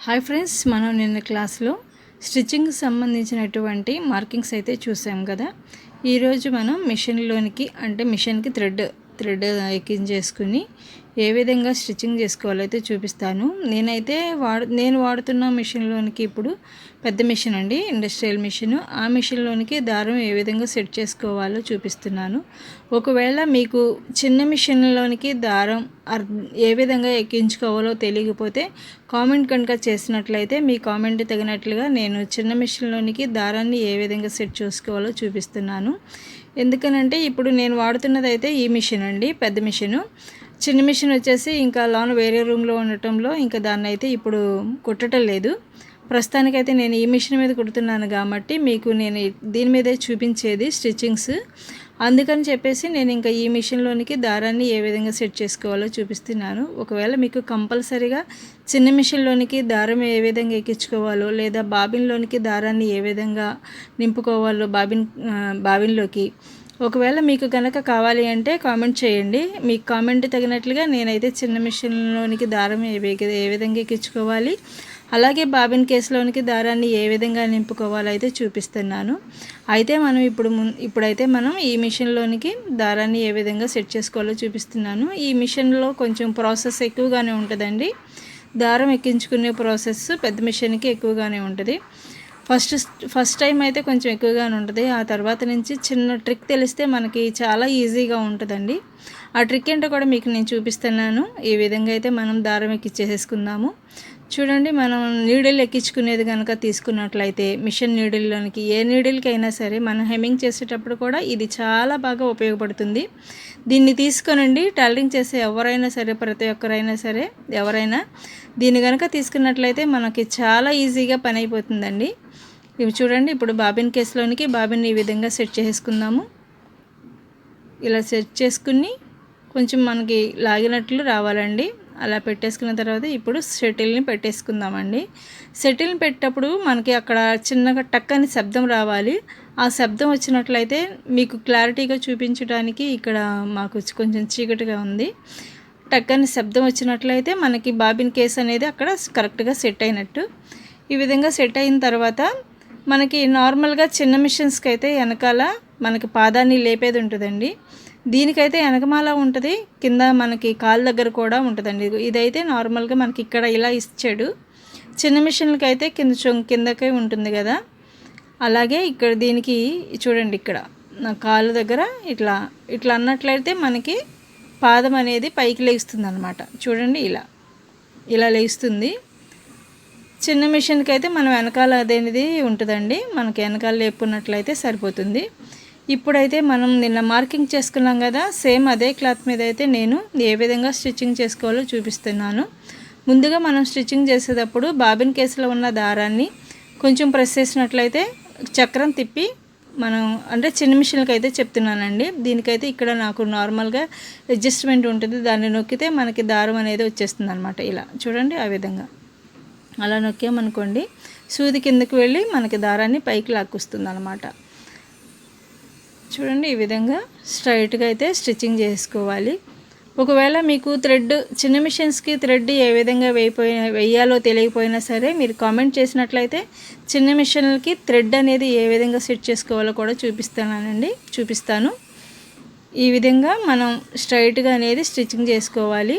Hi friends మనం నిన్న క్లాస్లో స్టిచ్చింగ్కి సంబంధించినటువంటి మార్కింగ్స్ అయితే చూసాం కదా. ఈరోజు మనం మిషన్లోనికి అంటే మిషన్కి థ్రెడ్ థ్రెడ్ ఎక్కించేసుకుని ఏ విధంగా స్టిచ్చింగ్ చేసుకోవాలో అయితే చూపిస్తాను. నేనైతే వాడు నేను వాడుతున్న మిషన్లోనికి ఇప్పుడు పెద్ద మిషన్ అండి ఇండస్ట్రియల్ మిషన్. ఆ మిషన్లోనికి దారం ఏ విధంగా సెట్ చేసుకోవాలో చూపిస్తున్నాను. ఒకవేళ మీకు చిన్న మిషన్లోనికి దారం ఏ విధంగా ఎక్కించుకోవాలో తెలియకపోతే కామెంట్ కనుక చేసినట్లయితే మీ కామెంట్ తగినట్లుగా నేను చిన్న మిషన్లోనికి దారాన్ని ఏ విధంగా సెట్ చేసుకోవాలో చూపిస్తున్నాను. ఎందుకనంటే ఇప్పుడు నేను వాడుతున్నది అయితే ఈ మిషన్ అండి పెద్ద మిషను. చిన్న మిషన్ వచ్చేసి ఇంకా లోన్ వేరే రూమ్లో ఉండటంలో ఇంకా దాన్ని అయితే ఇప్పుడు కుట్టడం లేదు. ప్రస్తుతానికైతే నేను ఈ మిషన్ మీద కుడుతున్నాను కాబట్టి మీకు నేను దీని మీదే చూపించేది స్టిచ్చింగ్స్. అందుకని చెప్పేసి నేను ఇంకా ఈ మిషన్లోనికి దారాన్ని ఏ విధంగా సెట్ చేసుకోవాలో చూపిస్తున్నాను. ఒకవేళ మీకు కంపల్సరీగా చిన్న మిషన్లోనికి దారం ఏ విధంగా ఎక్కించుకోవాలో లేదా బాబిన్లోనికి దారాన్ని ఏ విధంగా నింపుకోవాలో బాబిన్ బాబిన్లోకి ఒకవేళ మీకు కనుక కావాలి అంటే కామెంట్ చేయండి. మీకు కామెంట్ తగినట్లుగా నేనైతే చిన్న మిషన్లోనికి దారం ఏ ఏ విధంగా ఎక్కించుకోవాలి. అలాగే బాబిన్ కేసులోనికి దారాన్ని ఏ విధంగా నింపుకోవాలో అయితే చూపిస్తున్నాను. అయితే మనం ఇప్పుడు ఇప్పుడైతే మనం ఈ మిషన్లోనికి దారాన్ని ఏ విధంగా సెట్ చేసుకోవాలో చూపిస్తున్నాను. ఈ మిషన్లో కొంచెం ప్రాసెస్ ఎక్కువగానే ఉంటుందండి. దారం ఎక్కించుకునే ప్రాసెస్ పెద్ద మిషన్కి ఎక్కువగానే ఉంటుంది. ఫస్ట్ ఫస్ట్ టైం అయితే కొంచెం ఎక్కువగానే ఉంటుంది. ఆ తర్వాత నుంచి చిన్న ట్రిక్ తెలిస్తే మనకి చాలా ఈజీగా ఉంటుందండి. ఆ ట్రిక్ ఏంటో కూడా మీకు నేను చూపిస్తున్నాను. ఈ విధంగా అయితే మనం దారం ఎక్కిచ్చేసేసుకుందాము. చూడండి మనం నీడిల్ ఎక్కించుకునేది కనుక తీసుకున్నట్లయితే మిషన్ నీడిల్లోనికి ఏ నీడిల్కైనా అయినా సరే మనం హెమ్మింగ్ చేసేటప్పుడు కూడా ఇది చాలా బాగా ఉపయోగపడుతుంది. దీన్ని తీసుకొనండి టైలరింగ్ చేసే ఎవరైనా సరే ప్రతి ఒక్కరైనా సరే ఎవరైనా దీన్ని కనుక తీసుకున్నట్లయితే మనకి చాలా ఈజీగా పని అయిపోతుందండి. ఇవి చూడండి ఇప్పుడు బాబిన్ కేసులోనికి బాబిన్ ఈ విధంగా సెట్ చేసుకుందాము. ఇలా సెట్ చేసుకుని కొంచెం మనకి లాగినట్లు రావాలండి. అలా పెట్టేసుకున్న తర్వాత ఇప్పుడు షటిల్ని పెట్టేసుకుందామండి. సెటిల్ని పెట్టేటప్పుడు మనకి అక్కడ చిన్నగా టక్ అని శబ్దం రావాలి. ఆ శబ్దం వచ్చినట్లయితే మీకు క్లారిటీగా చూపించడానికి ఇక్కడ మాకు కొంచెం చీకటిగా ఉంది. టక్ అని శబ్దం వచ్చినట్లయితే మనకి బాబిన్ కేస్ అనేది అక్కడ కరెక్ట్గా సెట్ అయినట్టు. ఈ విధంగా సెట్ అయిన తర్వాత మనకి నార్మల్గా చిన్న మిషన్స్కి అయితే వెనకాల మనకి పాదాన్ని లేపేది ఉంటుందండి. దీనికైతే వెనకమాల ఉంటుంది కింద మనకి కాలు దగ్గర కూడా ఉంటుందండి. ఇదైతే నార్మల్గా మనకి ఇక్కడ ఇలా ఇచ్చాడు. చిన్న మిషన్లకి అయితే కింద చొంగ కిందకే ఉంటుంది కదా. అలాగే ఇక్కడ దీనికి చూడండి ఇక్కడ నా కాలు దగ్గర ఇట్లా ఇట్లా అన్నట్లయితే మనకి పాదం అనేది పైకి లేస్తుంది అనమాట చూడండి ఇలా ఇలా లేస్తుంది. చిన్న మిషన్కి అయితే మనం వెనకాల అదేనిది ఉంటుందండి. మనకి వెనకాల లేపున్నట్లయితే సరిపోతుంది. ఇప్పుడైతే మనం నిన్న మార్కింగ్ చేసుకున్నాం కదా సేమ్ అదే క్లాత్ మీద అయితే నేను ఏ విధంగా స్టిచ్చింగ్ చేసుకోవాలో చూపిస్తున్నాను. ముందుగా మనం స్టిచ్చింగ్ చేసేటప్పుడు బాబిన్ కేసులో ఉన్న దారాన్ని కొంచెం ప్రెస్ చేసినట్లయితే చక్రం తిప్పి మనం అంటే చిన్న మిషన్కి అయితే చెప్తున్నానండి. దీనికైతే ఇక్కడ నాకు నార్మల్గా అడ్జస్ట్మెంట్ ఉంటుంది. దాన్ని నొక్కితే మనకి దారం అనేది వచ్చేస్తుంది అనమాట ఇలా చూడండి ఆ విధంగా. అలా నొక్కామనుకోండి సూది కిందకు వెళ్ళి మనకి దారాన్ని పైకి లాక్కుస్తుంది అనమాట చూడండి ఈ విధంగా స్ట్రైట్గా అయితే స్టిచ్చింగ్ చేసుకోవాలి. ఒకవేళ మీకు థ్రెడ్ చిన్న మిషన్స్కి థ్రెడ్ ఏ విధంగా వేయిపోయిన వేయాలో తెలియకపోయినా సరే మీరు కామెంట్ చేసినట్లయితే చిన్న మిషన్లకి థ్రెడ్ అనేది ఏ విధంగా సెట్ చేసుకోవాలో కూడా చూపిస్తానండి చూపిస్తాను. ఈ విధంగా మనం స్ట్రైట్గా అనేది స్టిచ్చింగ్ చేసుకోవాలి.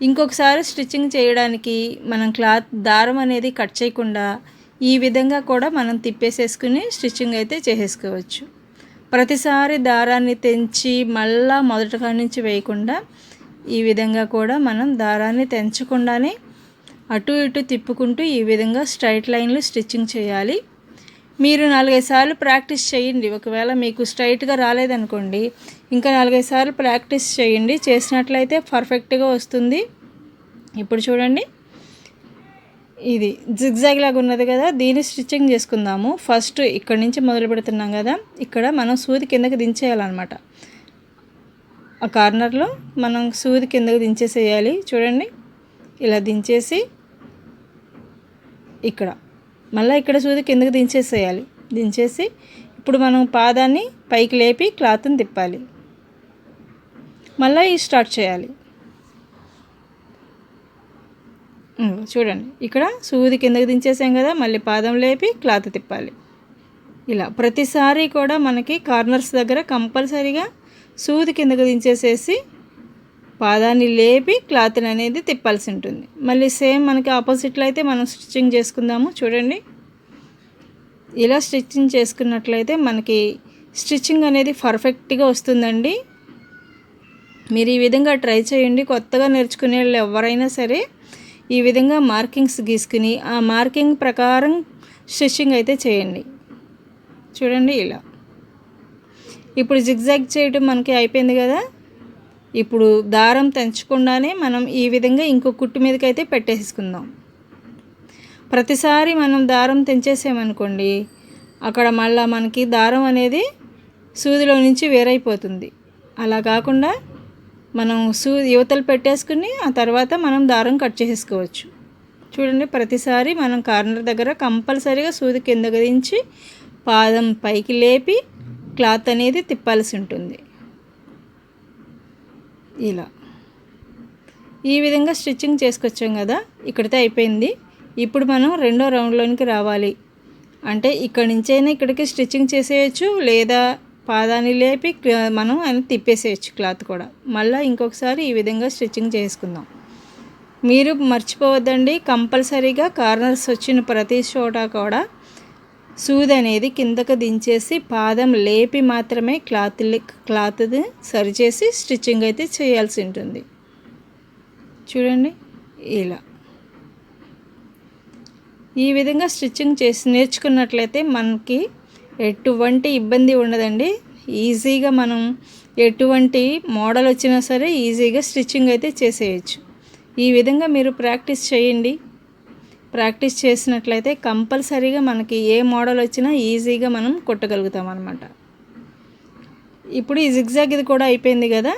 ఇంకొకసారి స్టిచ్చింగ్ చేయడానికి మనం క్లాత్ దారం అనేది కట్ చేయకుండా ఈ విధంగా కూడా మనం తిప్పేసేసుకుని స్టిచ్చింగ్ అయితే చేసేసుకోవచ్చు. ప్రతిసారి దారాన్ని తెంచి మళ్ళా మొదటగా నుంచి వేయకుండా ఈ విధంగా కూడా మనం దారాన్ని తెంచకుండానే అటు ఇటు తిప్పుకుంటూ ఈ విధంగా స్ట్రైట్ లైన్లు స్టిచ్చింగ్ చేయాలి. మీరు నాలుగైదు సార్లు ప్రాక్టీస్ చేయండి. ఒకవేళ మీకు స్ట్రైట్గా రాలేదనుకోండి ఇంకా నాలుగైదు సార్లు ప్రాక్టీస్ చేయండి. చేసినట్లయితే పర్ఫెక్ట్గా వస్తుంది. ఇప్పుడు చూడండి. ఇది జిగ్జాగ్ లాగా ఉన్నది కదా దీన్ని స్టిచ్చింగ్ చేసుకుందాము. ఫస్ట్ ఇక్కడ నుంచి మొదలు పెడుతున్నాం కదా ఇక్కడ మనం సూది కిందకి దించేయాలన్నమాట. ఆ కార్నర్లో మనం సూది కిందకి దించేసేయాలి. చూడండి ఇలా దించేసి ఇక్కడ. మళ్ళీ ఇక్కడ సూది కిందకి దించేసేయాలి. దించేసి ఇప్పుడు మనం పాదాన్ని పైకి లేపి క్లాత్ని తిప్పాలి. మళ్ళీ స్టార్ట్ చేయాలి. చూడండి. ఇక్కడ సూది కిందకి దించేసాం కదా మళ్ళీ పాదం లేపి క్లాత్ తిప్పాలి. ఇలా ప్రతిసారి కూడా మనకి కార్నర్స్ దగ్గర కంపల్సరీగా సూది కిందకు దించేసేసి పాదాన్ని లేపి క్లాత్ని అనేది తిప్పాల్సి ఉంటుంది. మళ్ళీ సేమ్ మనకి ఆపోజిట్లో అయితే మనం స్టిచ్చింగ్ చేసుకుందాము. చూడండి. ఇలా స్టిచ్చింగ్ చేసుకున్నట్లయితే మనకి స్టిచ్చింగ్ అనేది పర్ఫెక్ట్గా వస్తుందండి. మీరు ఈ విధంగా ట్రై చేయండి. కొత్తగా నేర్చుకునే వాళ్ళు ఎవరైనా సరే ఈ విధంగా మార్కింగ్స్ గీసుకుని ఆ మార్కింగ్ ప్రకారం స్టిచ్చింగ్ అయితే చేయండి. చూడండి ఇలా. ఇప్పుడు జిగ్జాగ్ చేయడం మనకి అయిపోయింది కదా? ఇప్పుడు దారం తెంచకుండానే మనం ఈ విధంగా ఇంకో కుట్టు మీదకైతే అయితే పెట్టేసుకుందాం. ప్రతిసారి మనం దారం తెంచేసామనుకోండి అక్కడ మళ్ళీ మనకి దారం అనేది సూదిలో నుంచి వేరైపోతుంది. అలా కాకుండా మనం సూ యువతలు పెట్టేసుకుని ఆ తర్వాత మనం దారం కట్ చేసుకోవచ్చు చూడండి ప్రతిసారి మనం కార్నర్ దగ్గర కంపల్సరీగా సూది కింద గదించి పాదం పైకి లేపి క్లాత్ అనేది తిప్పాల్సి ఉంటుంది. ఇలా. ఈ విధంగా స్టిచ్చింగ్ చేసుకొచ్చాం కదా ఇక్కడితో అయిపోయింది. ఇప్పుడు మనం రెండో రౌండ్లోనికి రావాలి. అంటే ఇక్కడి నుంచైనా ఇక్కడికి స్టిచ్చింగ్ చేసేయచ్చు లేదా పాదాన్ని లేపి మనం ఆయన తిప్పేసేయచ్చు క్లాత్ కూడా. మళ్ళీ ఇంకొకసారి ఈ విధంగా స్టిచ్చింగ్ చేసుకుందాం. మీరు మర్చిపోవద్దండి. కంపల్సరీగా కార్నర్స్ వచ్చిన ప్రతి చోట కూడా సూది అనేది కిందకు దించేసి పాదం లేపి మాత్రమే క్లాత్ క్లాత్ సరిచేసి స్టిచ్చింగ్ అయితే చేయాల్సి ఉంటుంది. చూడండి ఇలా. ఈ విధంగా స్టిచ్చింగ్ చేసి నేర్చుకున్నట్లయితే మనకి ఎటువంటి ఇబ్బంది ఉండదండి. ఈజీగా మనం ఎటువంటి మోడల్ వచ్చినా సరే ఈజీగా స్టిచ్చింగ్ అయితే చేసేయచ్చు. ఈ విధంగా మీరు ప్రాక్టీస్ చేయండి. ప్రాక్టీస్ చేసినట్లయితే కంపల్సరీగా మనకి ఏ మోడల్ వచ్చినా ఈజీగా మనం కొట్టగలుగుతాం అనమాట ఇప్పుడు ఈ జిగ్జాగ్ ఇది కూడా అయిపోయింది కదా.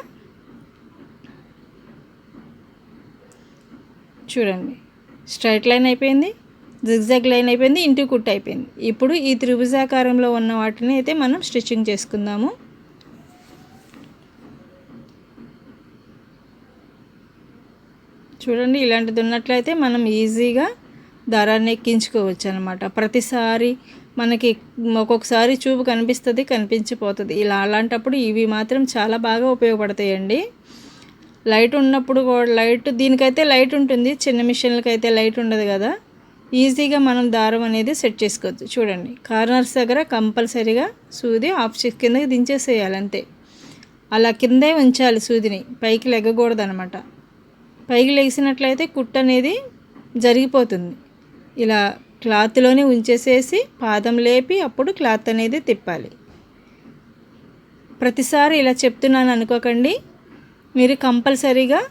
చూడండి. స్ట్రైట్ లైన్ అయిపోయింది. జిగ్జాగ్ లైన్ అయిపోయింది ఇంటూ కుట్టు అయిపోయింది. ఇప్పుడు ఈ త్రిభుజాకారంలో ఉన్న వాటిని అయితే మనం స్టిచ్చింగ్ చేసుకుందాము. చూడండి ఇలాంటిది ఉన్నట్లయితే మనం ఈజీగా దారాన్ని ఎక్కించుకోవచ్చు అనమాట ప్రతిసారి మనకి ఒక్కొక్కసారి చూపు కనిపిస్తుంది కనిపించిపోతుంది. ఇలా అలాంటప్పుడు ఇవి మాత్రం చాలా బాగా ఉపయోగపడతాయండి. లైట్ ఉన్నప్పుడు కూడా లైట్ దీనికైతే లైట్ ఉంటుంది చిన్న మిషన్లకైతే లైట్ ఉండదు కదా. ఈజీగా మనం దారం అనేది సెట్ చేసుకోవచ్చు. చూడండి. కార్నర్స్ దగ్గర కంపల్సరీగా సూది ఆఫ్ కిందకి దించేసేయాలి అంతే. అలా కిందే ఉంచాలి సూదిని. పైకి లెగ్గకూడదు అనమాట పైకి లెగిసినట్లయితే కుట్ అనేది జరిగిపోతుంది. ఇలా క్లాత్లోనే ఉంచేసేసి పాదం లేపి అప్పుడు క్లాత్ అనేది తిప్పాలి. ప్రతిసారి ఇలా చెప్తున్నాను అనుకోకండి. మీరు కంపల్సరీగా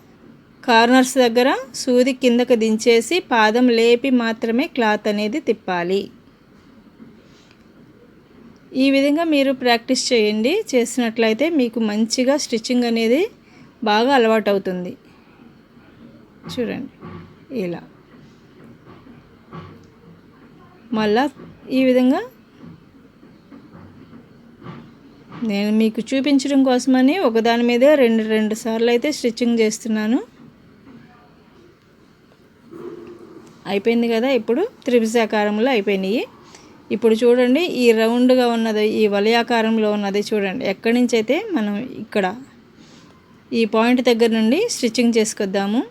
కార్నర్స్ దగ్గర సూది కిందకు దించేసి పాదం లేపి మాత్రమే క్లాత్ అనేది తిప్పాలి. ఈ విధంగా మీరు ప్రాక్టీస్ చేయండి. చేసినట్లయితే మీకు మంచిగా స్టిచ్చింగ్ అనేది బాగా అలవాటు అవుతుంది చూడండి. ఇలా. మళ్ళా ఈ విధంగా నేను మీకు చూపించడం కోసమని ఒకదాని మీదే రెండు రెండు సార్లు అయితే స్టిచ్చింగ్ చేస్తున్నాను. అయిపోయింది కదా ఇప్పుడు త్రిభుజాకారంలో అయిపోయినాయి. ఇప్పుడు చూడండి ఈ రౌండ్గా ఉన్నది ఈ వలయాకారంలో ఉన్నది చూడండి. ఎక్కడి నుంచి అయితే మనం ఇక్కడ ఈ పాయింట్ దగ్గర నుండి స్టిచ్చింగ్ చేసుకొద్దాము.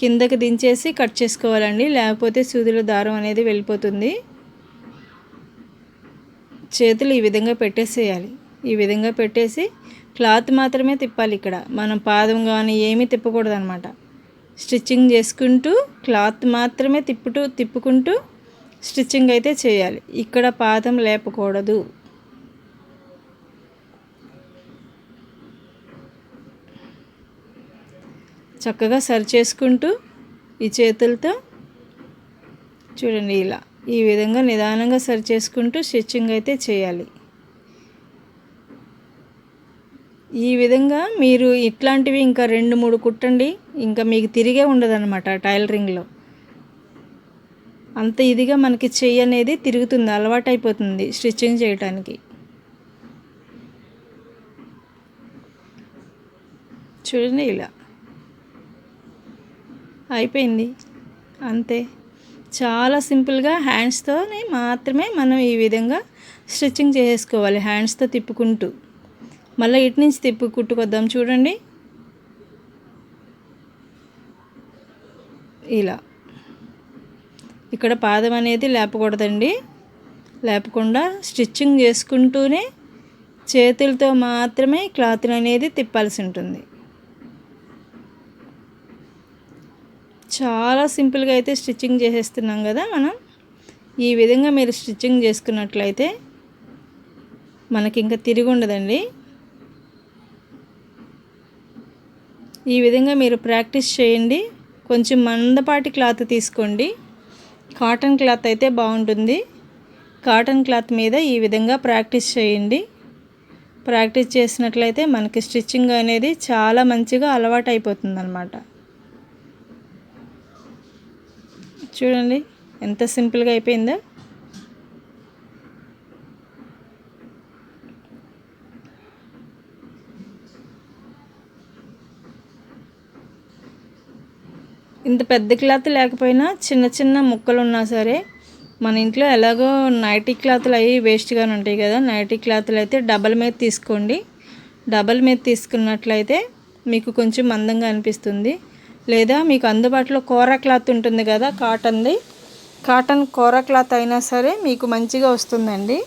కిందకి దించేసి కట్ చేసుకోవాలండి. లేకపోతే సూదిలో దారం అనేది వెళ్ళిపోతుంది. చేతులు ఈ విధంగా పెట్టేసేయాలి. ఈ విధంగా పెట్టేసి క్లాత్ మాత్రమే తిప్పాలి ఇక్కడ. మనం పాదం కానీ ఏమీ తిప్పకూడదు అనమాట స్టిచ్చింగ్ చేసుకుంటూ క్లాత్ మాత్రమే తిప్పుతూ తిప్పుకుంటూ స్టిచ్చింగ్ అయితే చేయాలి. ఇక్కడ పాదం లేపకూడదు. చక్కగా సరి చేసుకుంటూ ఈ చేతులతో చూడండి ఇలా. ఈ విధంగా నిదానంగా సరి చేసుకుంటూ స్టిచ్చింగ్ అయితే చేయాలి. ఈ విధంగా మీరు ఇట్లాంటివి ఇంకా రెండు మూడు కుట్టండి ఇంకా మీకు తిరిగే ఉండదన్నమాట టైలరింగ్లో అంత ఇదిగా మనకి చెయ్యి అనేది తిరుగుతుంది అలవాటైపోతుంది స్టిచ్చింగ్ చేయటానికి. చూడండి ఇలా. అయిపోయింది. అంతే. చాలా సింపుల్గా హ్యాండ్స్తోనే మాత్రమే మనం ఈ విధంగా స్టిచ్చింగ్ చేసుకోవాలి హ్యాండ్స్తో తిప్పుకుంటూ. మళ్ళీ ఇటు నుంచి తిప్పు కుట్టుకొద్దాం చూడండి. ఇలా. ఇక్కడ పాదం అనేది లేపకూడదండి. లేపకుండా స్టిచ్చింగ్ చేసుకుంటూనే చేతులతో మాత్రమే క్లాత్ అనేది తిప్పాల్సి ఉంటుంది. చాలా సింపుల్గా అయితే స్టిచ్చింగ్ చేసేస్తున్నాం కదా మనం. ఈ విధంగా మీరు స్టిచ్చింగ్ చేసుకున్నట్లయితే మనకి ఇంకా తిరిగి ఉండదండి. ఈ విధంగా మీరు ప్రాక్టీస్ చేయండి. కొంచెం మందపాటి క్లాత్ తీసుకోండి. కాటన్ క్లాత్ అయితే బాగుంటుంది. కాటన్ క్లాత్ మీద ఈ విధంగా ప్రాక్టీస్ చేయండి. ప్రాక్టీస్ చేసినట్లయితే మనకి స్టిచ్చింగ్ అనేది చాలా మంచిగా అలవాటు అయిపోతుందన్నమాట చూడండి ఎంత సింపుల్గా అయిపోయిందో. ఇంత పెద్ద క్లాత్ లేకపోయినా చిన్న చిన్న ముక్కలు ఉన్నా సరే మన ఇంట్లో ఎలాగో నైటీ క్లాత్లు అవి వేస్ట్గానే ఉంటాయి కదా. నైటీ క్లాత్లు అయితే డబల్ మీద తీసుకోండి. డబల్ మీద తీసుకున్నట్లయితే మీకు కొంచెం మందంగా అనిపిస్తుంది. లేదా మీకు అందుబాటులో కూర క్లాత్ ఉంటుంది కదా కాటన్ది. కాటన్ కూర క్లాత్ అయినా సరే మీకు మంచిగా వస్తుందండి.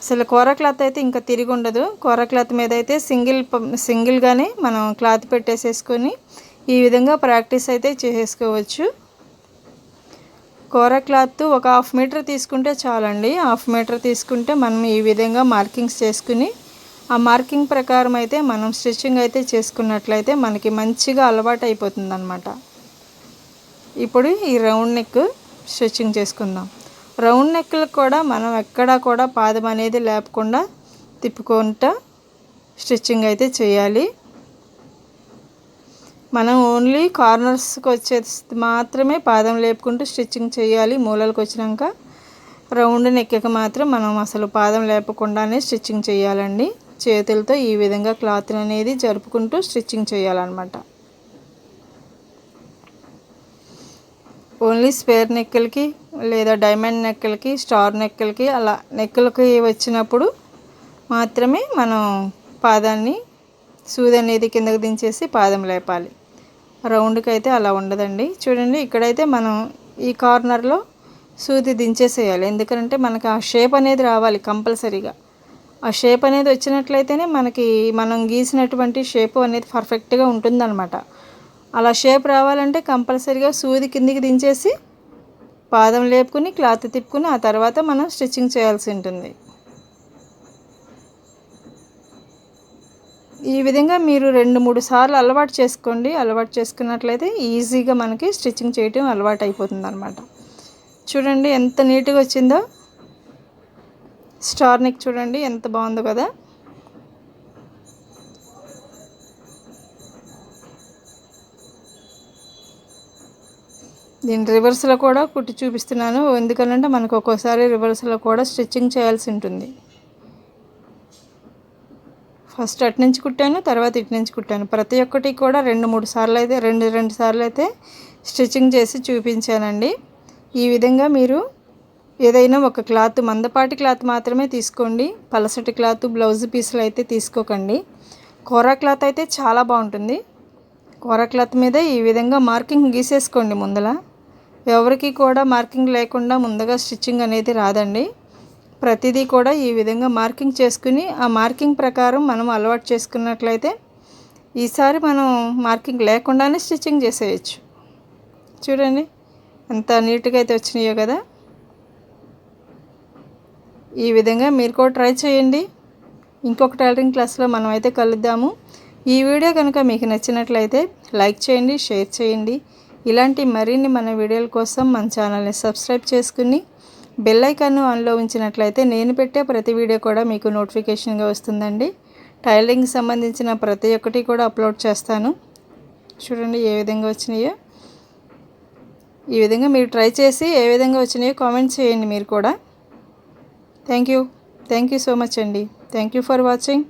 అసలు కూర క్లాత్ అయితే ఇంకా తిరిగి ఉండదు. కూర క్లాత్ మీద అయితే సింగిల్ సింగిల్గానే మనం క్లాత్ పెట్టేసేసుకొని ఈ విధంగా ప్రాక్టీస్ అయితే చేసుకోవచ్చు. కూర క్లాత్ ఒక హాఫ్ మీటర్ తీసుకుంటే చాలండి. హాఫ్ మీటర్ తీసుకుంటే మనం ఈ విధంగా మార్కింగ్స్ చేసుకుని ఆ మార్కింగ్ ప్రకారం అయితే మనం స్టిచ్చింగ్ అయితే చేసుకున్నట్లయితే మనకి మంచిగా అలవాటు అయిపోతుంది అనమాట ఇప్పుడు ఈ రౌండ్ నెక్ స్టిచ్చింగ్ చేసుకుందాం. రౌండ్ నెక్లకు కూడా మనం ఎక్కడా కూడా పాదం అనేది లేపకుండా తిప్పుకుంటా స్టిచ్చింగ్ అయితే చేయాలి. మనం ఓన్లీ కార్నర్స్కి వచ్చే మాత్రమే పాదం లేపుకుంటూ స్టిచ్చింగ్ చేయాలి. మూలలకు వచ్చినాక రౌండ్ నెక్కకి మాత్రం మనం అసలు పాదం లేపకుండానే స్టిచ్చింగ్ చేయాలండి. చేతులతో ఈ విధంగా క్లాత్ అనేది జరుపుకుంటూ స్టిచ్చింగ్ చేయాలన్నమాట. ఓన్లీ స్పేర్ నెక్కలకి లేదా డైమండ్ నెక్కలకి స్టార్ నెక్కలకి అలా నెక్కలకి వచ్చినప్పుడు మాత్రమే మనం పాదాన్ని సూది అనేది కిందకు దించేసి పాదం లేపాలి. రౌండ్కి అయితే అలా ఉండదండి. చూడండి ఇక్కడైతే మనం ఈ కార్నర్లో సూది దించేసేయాలి. ఎందుకంటే మనకి ఆ షేప్ అనేది రావాలి కంపల్సరీగా. ఆ షేప్ అనేది వచ్చినట్లయితేనే మనకి మనం గీసినటువంటి షేప్ అనేది పర్ఫెక్ట్గా ఉంటుందన్నమాట. అలా షేప్ రావాలంటే కంపల్సరీగా సూది కిందికి దించేసి పాదం లేపుకుని క్లాత్ తిప్పుకుని ఆ తర్వాత మనం స్టిచ్చింగ్ చేయాల్సి ఉంటుంది. ఈ విధంగా మీరు రెండు మూడు సార్లు అలవాటు చేసుకోండి. అలవాటు చేసుకున్నట్లయితే ఈజీగా మనకి స్టిచ్చింగ్ చేయటం అలవాటు అయిపోతుంది అనమాట చూడండి ఎంత నీట్గా వచ్చిందో. స్టార్ నెక్ చూడండి ఎంత బాగుందో కదా. దీని రివర్స్లో కూడా కుట్టి చూపిస్తున్నాను. ఎందుకంటే మనకు ఒక్కోసారి రివర్స్లో కూడా స్టిచ్చింగ్ చేయాల్సి ఉంటుంది. ఫస్ట్ అటు నుంచి కుట్టాను తర్వాత ఇటు నుంచి కుట్టాను. ప్రతి ఒక్కటి కూడా రెండు మూడు సార్లు అయితే రెండు రెండు సార్లు అయితే స్టిచ్చింగ్ చేసి చూపించానండి. ఈ విధంగా మీరు ఏదైనా ఒక క్లాత్ మందపాటి క్లాత్ మాత్రమే తీసుకోండి. పలసటి క్లాత్ బ్లౌజ్ పీసులు అయితే తీసుకోకండి. కూర క్లాత్ అయితే చాలా బాగుంటుంది. కూర క్లాత్ మీద ఈ విధంగా మార్కింగ్ గీసేసుకోండి ముందల. ఎవరికి కూడా మార్కింగ్ లేకుండా ముందుగా స్టిచ్చింగ్ అనేది రాదండి. ప్రతిదీ కూడా ఈ విధంగా మార్కింగ్ చేసుకుని ఆ మార్కింగ్ ప్రకారం మనం అలవాటు చేసుకున్నట్లయితే ఈసారి మనం మార్కింగ్ లేకుండానే స్టిచ్చింగ్ చేసేయచ్చు. చూడండి ఎంత నీట్గా అయితే వచ్చినాయో కదా. ఈ విధంగా మీరు కూడా ట్రై చేయండి. ఇంకొక టైలరింగ్ క్లాస్లో మనం అయితే కలుద్దాము. ఈ వీడియో కనుక మీకు నచ్చినట్లయితే లైక్ చేయండి షేర్ చేయండి. ఇలాంటి మరిన్ని మన వీడియోల కోసం మన ఛానల్ని సబ్స్క్రైబ్ చేసుకుని బెల్ ఐకాన్ను ఆన్లో ఉంచినట్లయితే నేను పెట్టే ప్రతి వీడియో కూడా మీకు నోటిఫికేషన్గా వస్తుందండి. టైలరింగ్కి సంబంధించిన ప్రతి ఒక్కటి కూడా అప్లోడ్ చేస్తాను. చూడండి ఏ విధంగా వచ్చినాయో. ఈ విధంగా మీరు ట్రై చేసి ఏ విధంగా వచ్చినాయో కామెంట్ చేయండి మీరు కూడా. Thank you. Thank you so much అండి. Thank you for watching.